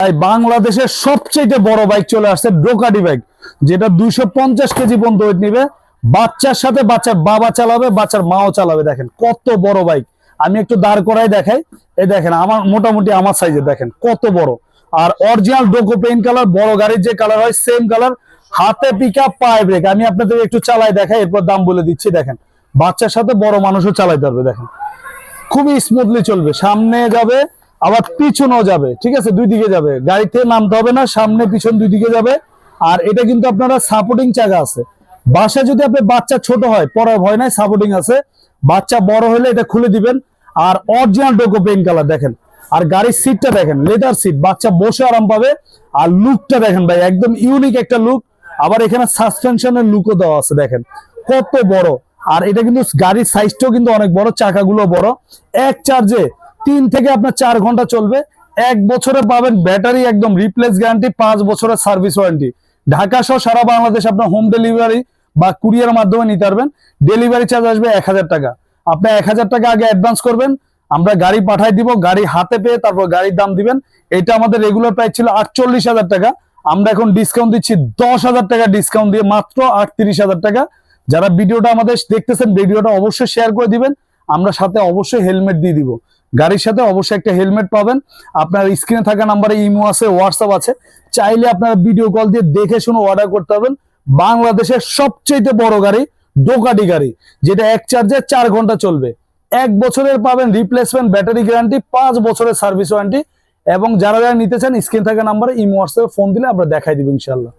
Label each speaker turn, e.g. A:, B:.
A: তাই বাংলাদেশের সবচেয়ে বড় বাইক চলে আসছে ডোকাডি বাইক যেটা দুইশো পঞ্চাশ কেজি পর্যন্ত ওয়েট নিবে। বাচ্চার সাথে বাচ্চার বাবা চালাবে, বাচ্চার মাও চালাবে। দেখেন, কত বড় বাইক আমি একটু দাঁড় করাই দেখাই। এই দেখেন, আমার মোটামুটি আমার সাইজে দেখেন, কত বড়। আর অরিজিনাল ডোকো পেন কালার বড় গাড়ির যে কালার হয় সেম কালার হাতে পিকা পায়ে ব্রেক আমি আপনাদের একটু চালাই দেখাই, এরপর দাম বলে দিচ্ছি। দেখেন, বাচ্চার সাথে বড় মানুষও চালাই পারবে। দেখেন, খুবই স্মুথলি চলবে। সামনে যাবে আবার পিছনেও যাবে, ঠিক আছে? দুই দিকে যাবে। গাড়িতে নামতে হবে না, সামনে পিছন দুই দিকে যাবে। আর এটা কিন্তু আপনারা সাপোর্টিং চাকা আছে। বাসায় যদি আপনার বাচ্চা ছোট হয়, পড়ার ভয় নাই সাপোর্টিং আছে। বাচ্চা বড় হলে এটা খুলে দিবেন। আর অরিজিনাল ডোকো পেইন্ট কালার দেখেন। আর গাড়ির সিটটা দেখেন লেদার সিট বাচ্চা বসে আরাম পাবে। আর লুকটা দেখেন ভাই, একদম ইউনিক একটা লুক আবার এখানে সাসপেনশনের লুকও দেওয়া আছে, দেখেন। কত বড়। আর এটা কিন্তু গাড়ির সাইজটাও কিন্তু অনেক বড়, চাকাগুলো বড়। এক চার্জে তিন থেকে আপনার চার ঘণ্টা চলবে। এক বছরে পাবেন ব্যাটারি একদম রিপ্লেস গ্যারান্টি পাঁচ বছরের সার্ভিস ওয়ারেন্টি ঢাকা সহ সারা বাংলাদেশ আপনার হোম ডেলিভারি বা কুরিয়ার মাধ্যমে নিতে পারবেন। ডেলিভারি চার্জ আসবে এক হাজার টাকা। আপনি এক হাজার টাকা আগে অ্যাডভান্স করবেন। আমরা গাড়ি পাঠাই দিব, গাড়ি হাতে পেয়ে তারপর গাড়ির দাম দিবেন। এটা আমাদের রেগুলার প্রাইস ছিল আটচল্লিশ হাজার টাকা। আমরা এখন ডিসকাউন্ট দিচ্ছি দশ হাজার টাকা ডিসকাউন্ট দিয়ে মাত্র আটত্রিশ হাজার টাকা। যারা ভিডিওটা আমাদের দেখতেছেন, ভিডিওটা অবশ্যই শেয়ার করে দিবেন। আমরা সাথে অবশ্যই হেলমেট দিয়ে দিব। গাড়ির সাথে অবশ্যই একটা হেলমেট পাবেন। আপনার স্ক্রিনে থাকা নাম্বারে ইমো আছে, হোয়াটসঅ্যাপ আছে। চাইলে আপনারা ভিডিও কল দিয়ে দেখে শুনে অর্ডার করতে পারবেন। বাংলাদেশের সবচেয়ে বড় গাড়ি ডোকাডি গাড়ি, যেটা এক চার্জে চার ঘণ্টা চলবে। এক বছরের পাবেন রিপ্লেসমেন্ট ব্যাটারি গ্যারান্টি পাঁচ বছরের সার্ভিস ওয়ারেন্টি এবং যারা যারা নিতে চান, স্ক্রিন থাকা নাম্বারে ইমো, হোয়াটসঅ্যাপে ফোন দিলে আমরা দেখাই দিব ইনশাল্লাহ